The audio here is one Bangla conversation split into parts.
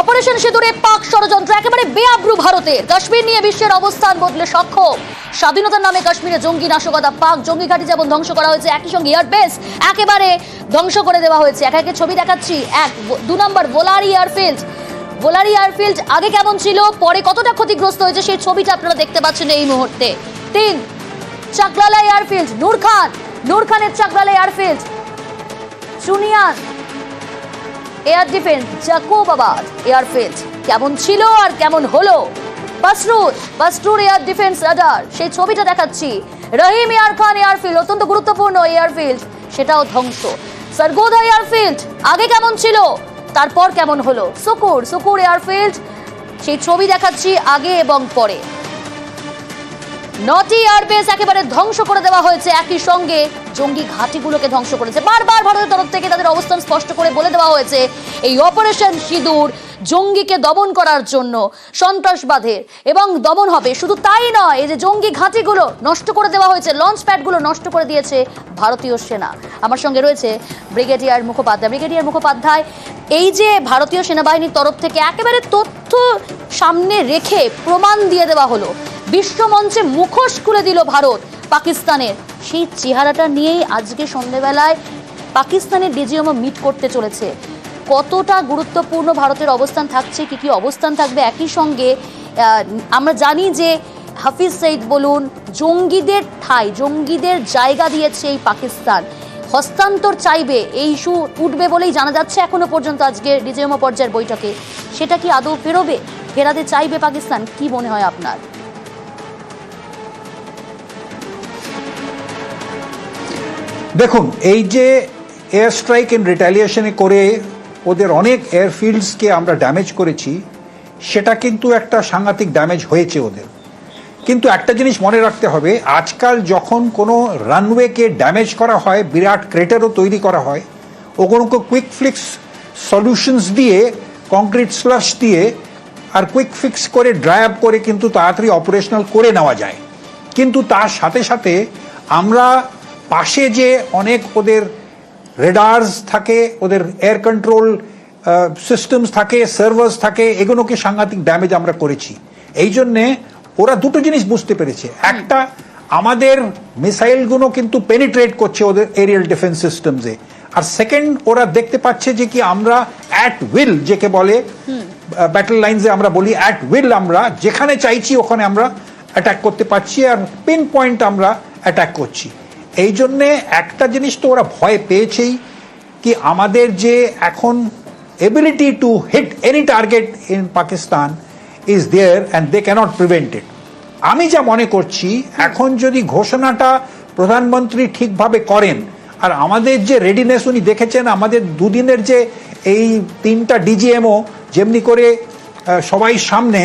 অপারেশন সিঁদুরে পাক ষড়যন্ত্র, একেবারে বেআব্রু ভারতের কাশ্মীর নিয়ে বিশ্বের অবস্থান বদলে সক্ষম। স্বাধীনতার নামে কাশ্মীরে জঙ্গি নাশকতা, পাক জঙ্গি ঘাঁটি যেমন ধ্বংস করা হয়েছে, একই সঙ্গে এয়ারবেস একেবারে ধ্বংস করে দেওয়া হয়েছে। এক একে ছবি দেখাচ্ছি। এক, দু নম্বর বোলারি এয়ারফিল্ড। বোলারি এয়ারফিল্ড আগে কেমন ছিল, পরে কতটা ক্ষতিগ্রস্ত হয়েছে, সেই ছবিটা আপনারা দেখতে পাচ্ছেন এই মুহূর্তে। তিন চাকলালা এয়ারফিল্ড, নূর খান। নূর খানের Chaklala airfield. Chunian air defence Jacobabad airfield কেমন ছিল আর কেমন হলো? Pasrur Pasrur air defence radar. সেই ছবিটা দেখাচ্ছি। রহিম এয়ার খান এয়ারফিল্ড অত্যন্ত গুরুত্বপূর্ণ এয়ারফিল্ড সেটাও ধ্বংস। সরগোদা এয়ারফিল্ড আগে কেমন ছিল? তারপর কেমন হলো? সুকুর সুকুর এয়ারফিল্ড সেই ছবি দেখাচ্ছি আগে এবং পরে। নটি এয়ারবেস একেবারে ধ্বংস করে দেওয়া হয়েছে। একই সঙ্গে জঙ্গি ঘাঁটিগুলোকে ধ্বংস করেছে। বারবার ভারতের তরফ থেকে তাদের অবস্থান স্পষ্ট করে বলে দেওয়া হয়েছে, এই অপারেশন সিঁদুর জঙ্গিকে দমন করার জন্য সন্ত্রাসবাদের। এবং দমন হবে, শুধু তাই নয়, এই যে জঙ্গি ঘাঁটিগুলো নষ্ট করে দেওয়া হয়েছে লঞ্চ প্যাডগুলো নষ্ট করে দিয়েছে ভারতীয় সেনা। আমার সঙ্গে রয়েছে ব্রিগেডিয়ার মুখোপাধ্যায়। ব্রিগেডিয়ার মুখোপাধ্যায়, এই যে ভারতীয় সেনাবাহিনীর তরফ থেকে একেবারে তথ্য সামনে রেখে প্রমাণ দিয়ে দেওয়া হলো বিশ্বমঞ্চে মুখোশ খুলে দিল ভারত। পাকিস্তানের সেই চেহারাটা নিয়েই আজকে সন্ধেবেলায় পাকিস্তানের ডিজিএমও মিট করতে চলেছে। কতটা গুরুত্বপূর্ণ ভারতের অবস্থান থাকছে, কি কি অবস্থান থাকবে একই সঙ্গে আমরা জানি যে হাফিজ সঈদ বলুন, জঙ্গিদের ঠাই, জঙ্গিদের জায়গা দিয়েছে এই পাকিস্তান। হস্তান্তর চাইবে, এই ইস্যু উঠবে বলেই জানা যাচ্ছে এখনও পর্যন্ত আজকে ডিজিএমও পর্যায়ের বৈঠকে। সেটা কি আদৌ ফেরোবে? ফেরাতে চাইবে পাকিস্তান? কি মনে হয় আপনার? দেখুন, এই যে এয়ার স্ট্রাইক ইন রিটালিয়েশনে করে ওদের অনেক এয়ারফিল্ডসকে আমরা ড্যামেজ করেছি, সেটা কিন্তু একটা সাংঘাতিক ড্যামেজ হয়েছে ওদের। কিন্তু একটা জিনিস মনে রাখতে হবে, আজকাল যখন কোনো রানওয়েকে ড্যামেজ করা হয়, বিরাট ক্রেটারও তৈরি করা হয়, ওগুলোকে কুইক ফ্লিক্স সলিউশনস দিয়ে কংক্রিট স্লাশ দিয়ে, আর কুইক ফিক্স করে ড্রাই আপ করে কিন্তু তাড়াতাড়ি অপারেশনাল করে নেওয়া যায়। কিন্তু তার সাথে সাথে আমরা পাশে যে অনেক ওদের রেডার্স থাকে, ওদের এয়ার কন্ট্রোল সিস্টেমস থাকে সার্ভার্স থাকে, এগুলোকে সাংঘাতিক ড্যামেজ আমরা করেছি। এই জন্যে ওরা দুটো জিনিস বুঝতে পেরেছে। একটা, আমাদের মিসাইলগুলো কিন্তু পেনিট্রেট করছে ওদের এরিয়াল ডিফেন্স সিস্টেমসে আর সেকেন্ড ওরা দেখতে পাচ্ছে যে কি আমরা অ্যাট উইল যেকে বলে ব্যাটল লাইনসে আমরা বলি অ্যাট উইল আমরা যেখানে চাইছি ওখানে আমরা অ্যাটাক করতে পারছি আর পিন পয়েন্ট আমরা অ্যাটাক করছি। এই জন্যে একটা জিনিস তো ওরা ভয় পেয়েছেই কি আমাদের যে এখন ability to hit any target in Pakistan is there and they cannot prevent it আমি যা মনে করছি, এখন যদি ঘোষণাটা প্রধানমন্ত্রী ঠিকভাবে করেন, আর আমাদের যে রেডিনেস উনি দেখেছেন, আমাদের দুদিনের যে এই তিনটা ডিজিএমও যেমনি করে সবাই সামনে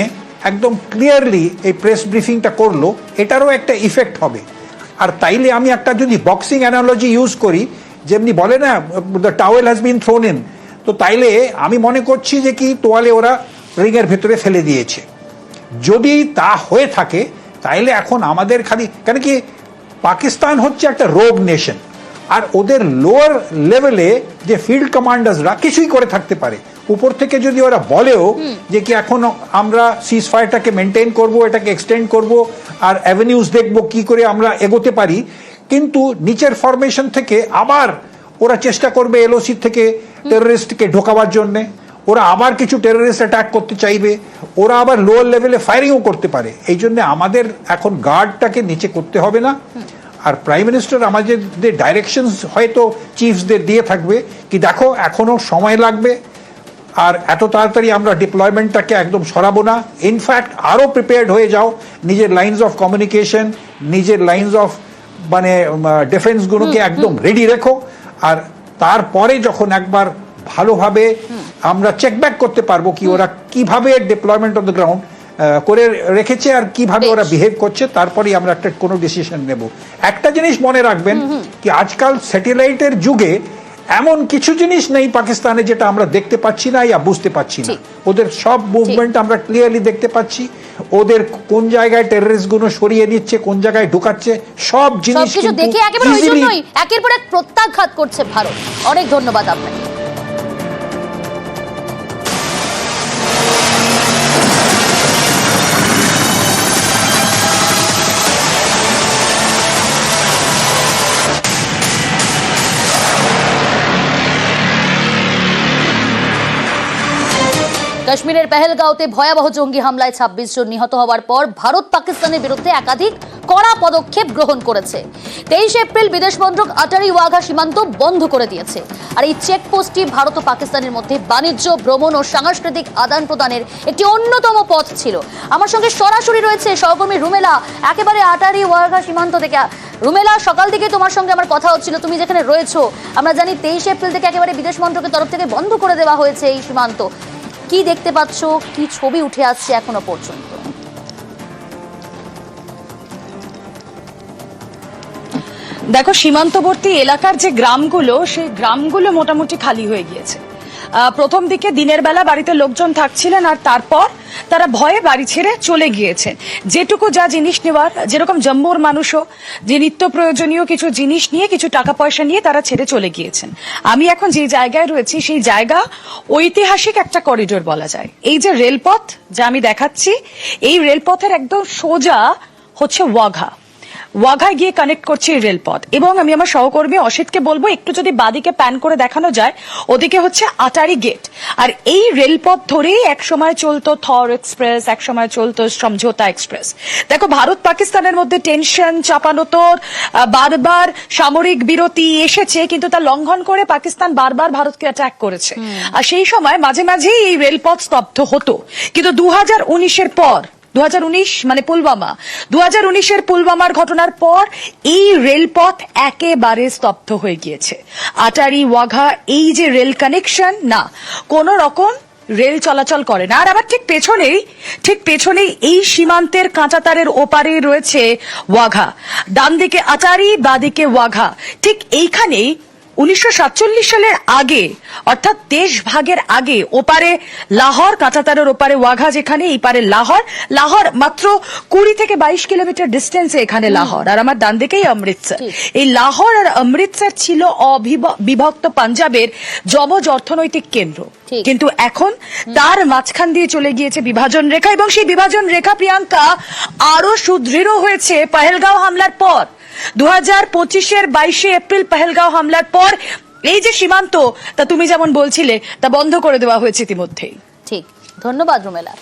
একদম ক্লিয়ারলি এই প্রেস ব্রিফিংটা করল, এটারও একটা ইফেক্ট হবে। আর তাইলে আমি একটা যদি বক্সিং অ্যানালজি ইউজ করি, যেমনি বলে না the towel has been thrown in তো তাইলে আমি মনে করছি যে কি, তোয়ালে ওরা রিংয়ের ভেতরে ফেলে দিয়েছে। যদি তা হয়ে থাকে, তাইলে এখন আমাদের খালি, কেন কি, পাকিস্তান হচ্ছে একটা রোগ নেশন আর ওদের লোয়ার লেভেলে যে ফিল্ড কমান্ডার্সরা কিছুই করে থাকতে পারে। উপর থেকে যদি ওরা বলেও যে কি এখন আমরা সিজ ফায়ারটাকে মেনটেন করব এটাকে এক্সটেন্ড করব আর অ্যাভিনিউজ দেখব কি করে আমরা এগোতে পারি কিন্তু নিচের ফরমেশন থেকে আবার ওরা চেষ্টা করবে এলওসি থেকে টেররিস্টকে ঢোকাবার জন্যে। ওরা আবার কিছু টেররিস্ট অ্যাটাক করতে চাইবে। ওরা আবার লোয়ার লেভেলে ফায়ারিংও করতে পারে। এই জন্য আমাদের এখন গার্ডটাকে নিচে করতে হবে না। আর প্রাইম মিনিস্টার আমাদের ডাইরেকশনস হয়তো চিফসদের দিয়ে থাকবে। কি দেখো এখনও সময় লাগবে। আর এত তাড়াতাড়ি আমরা ডিপ্লয়মেন্টটাকে একদম সরাবো না। ইনফ্যাক্ট আরও প্রিপেয়ার্ড হয়ে যাও। নিজের লাইন্স অফ কমিউনিকেশন নিজের লাইন্স অফ মানে ডিফেন্সগুলোকে একদম রেডি রেখো। আর তারপরে যখন একবার ভালোভাবে আমরা চেক ব্যাক করতে পারব কি ওরা কীভাবে ডিপ্লয়মেন্ট অন দ্য গ্রাউন্ড করে রেখেছে আর কীভাবে ওরা বিহেভ করছে তারপরেই আমরা একটা কোনো ডিসিশন নেব। একটা জিনিস মনে রাখবেন কি আজকাল স্যাটেলাইটের যুগে এমন কিছু জিনিস নেই পাকিস্তানে যেটা আমরা দেখতে পাচ্ছি না ইয়া বুঝতে পাচ্ছি না। ওদের সব মুভমেন্ট আমরা ক্লিয়ারলি দেখতে পাচ্ছি। ওদের কোন জায়গায় টেররিস্টগুলো সরিয়ে দিচ্ছে কোন জায়গায় ঢুকাচ্ছে সব জিনিস দেখে একেবারে ওই জন্যই একের পর এক প্রত্যাঘাত করছে ভারত। অনেক ধন্যবাদ আপনাকে। কাশ্মীরের পেহেলগাঁওতে ভয়াবহ জঙ্গি হামলায় ছাব্বিশ জন নিহত হওয়ার পর ভারত পাকিস্তানের বিরুদ্ধে একাধিক কড়া পদক্ষেপ গ্রহণ করেছে। তেইশে এপ্রিল বিদেশ মন্ত্রক আটারি ওয়াঘা সীমান্ত বন্ধ করে দিয়েছে। আর এই চেকপোস্টটি ভারত ও পাকিস্তানের মধ্যে বাণিজ্য, ভ্রমণ ও সাংস্কৃতিক আদান প্রদানের একটি অন্যতম পথ ছিল। আমার সঙ্গে সরাসরি রয়েছে সহকর্মী রুমেলা, একেবারে আটারি ওয়াঘা সীমান্ত থেকে। রুমেলা, সকাল থেকে তোমার সঙ্গে আমার কথা হচ্ছিল, তুমি যেখানে রয়েছো, আমরা জানি তেইশে এপ্রিল থেকে একেবারে বিদেশ মন্ত্রকের তরফ থেকে বন্ধ করে দেওয়া হয়েছে এই সীমান্ত। কি দেখতে পাচ্ছ? কি ছবি উঠে আসছে এখনও পর্যন্ত? দেখো, সীমান্তবর্তী এলাকার যে গ্রামগুলো, সেই গ্রামগুলো মোটামুটি খালি হয়ে গিয়েছে। প্রথম দিকে দিনের বেলা বাড়িতে লোকজন থাকছিলেন আর তারপর তারা ভয়ে বাড়ি ছেড়ে চলে গিয়েছেন। যেটুকু যা জিনিস নেওয়ার, যেরকম জম্মুর মানুষও, যে নিত্য প্রয়োজনীয় কিছু জিনিস নিয়ে, কিছু টাকা পয়সা নিয়ে তারা ছেড়ে চলে গিয়েছেন। আমি এখন যে জায়গায় রয়েছি, সেই জায়গা ঐতিহাসিক একটা করিডোর বলা যায়। এই যে রেলপথ যা আমি দেখাচ্ছি, এই রেলপথের একদম সোজা হচ্ছে ওয়াঘা। ওয়াঘায় গিয়ে কানেক্ট করছে এই রেলপথ। এবং আমি আমার সহকর্মী অসিতকে বলব একটু যদি বাদিকে প্যান করে দেখানো যায় ওদিকে হচ্ছে আটারি গেট আর এই রেলপথ ধরেই এক সময় চলতো থর এক্সপ্রেস এক সময় চলতো সমঝোতা এক্সপ্রেস। দেখো ভারত পাকিস্তানের মধ্যে টেনশন চাপানোতর আহ, বারবার সামরিক বিরতি এসেছে কিন্তু তা লঙ্ঘন করে পাকিস্তান বারবার ভারতকে অ্যাটাক করেছে। আর সেই সময় মাঝে মাঝেই এই রেলপথ স্তব্ধ হতো। কিন্তু দু হাজার উনিশের পর দু হাজার উনিশ মানে পুলওয়ামা। দু উনিশের পুলওয়ামার ঘটনার পর এই রেলপথ একেবারে স্তব্ধ হয়ে গিয়েছে। আটারি, ওয়াঘা, এই যে রেল কানেকশন, না, কোন রকম রেল চলাচল করে না। আর আবার ঠিক পেছনেই ঠিক পেছনেই এই সীমান্তের কাঁচাতারের ওপারে রয়েছে ওয়াঘা। ডান দিকে আটারি, বাদিকে ওয়াঘা। ঠিক এইখানেই উনিশশো সাতচল্লিশ সালের আগে অর্থাৎ দেশ ভাগের আগে ওপারে লাহোর কাঁচাতারের ওপারে ওয়াঘা যেখানে এই পারে লাহোর। লাহোর মাত্র কুড়ি থেকে বাইশ কিলোমিটার ডিস্টেন্সে এখানে লাহোর। আর আমার ডান দিকেই অমৃতসর। এই লাহোর আর অমৃতসর ছিল অবিভ- বিভক্ত পাঞ্জাবের যমজ অর্থনৈতিক কেন্দ্র। কিন্তু এখন তার মাঝখান দিয়ে চলে গিয়েছে বিভাজন রেখা এবং সেই বিভাজন রেখা প্রিয়াঙ্কা আরও সুদৃঢ় হয়েছে পাহেলগাঁও হামলার পর। দু হাজার পঁচিশের বাইশে এপ্রিল পহেলগাঁও হামলার পর এই যে সীমান্ত, তা তুমি যেমন বলছিলে, তা বন্ধ করে দেওয়া হয়েছে ইতিমধ্যেই। ঠিক। ধন্যবাদ রুমেলা।